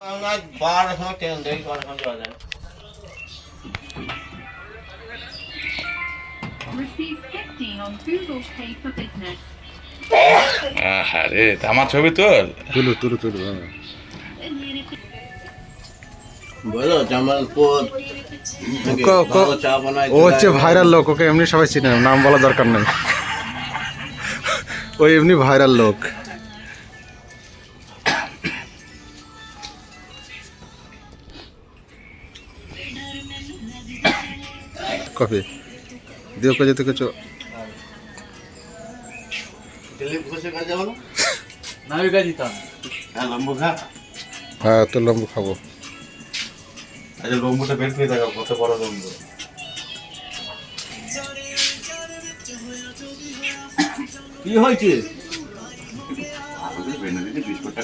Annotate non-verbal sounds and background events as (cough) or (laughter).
আমার বারোটার সময় ট্রেন দেখি কটার সময় যাওয়া যায় Receive 15 on Google Pay for Business. আরে আমার ছবি তোল। তুলো তুলো তুলো হ্যাঁ। বলো জামালপুর। ও হচ্ছে ভাইরাল লোক ওকে এমনি সবাই চিনে নাম বলা দরকার নেই। ও এমনি ভাইরাল লোক। কফি দিও কে যেতে কিছু (laughs) হ্যাঁ লম্বু খা। হ্যাঁ তো লম্বু খাব। আচ্ছা লম্বুটা বের করে দেখাও কত বড় লম্বু। কি হয়েছে? বিস্কুটটা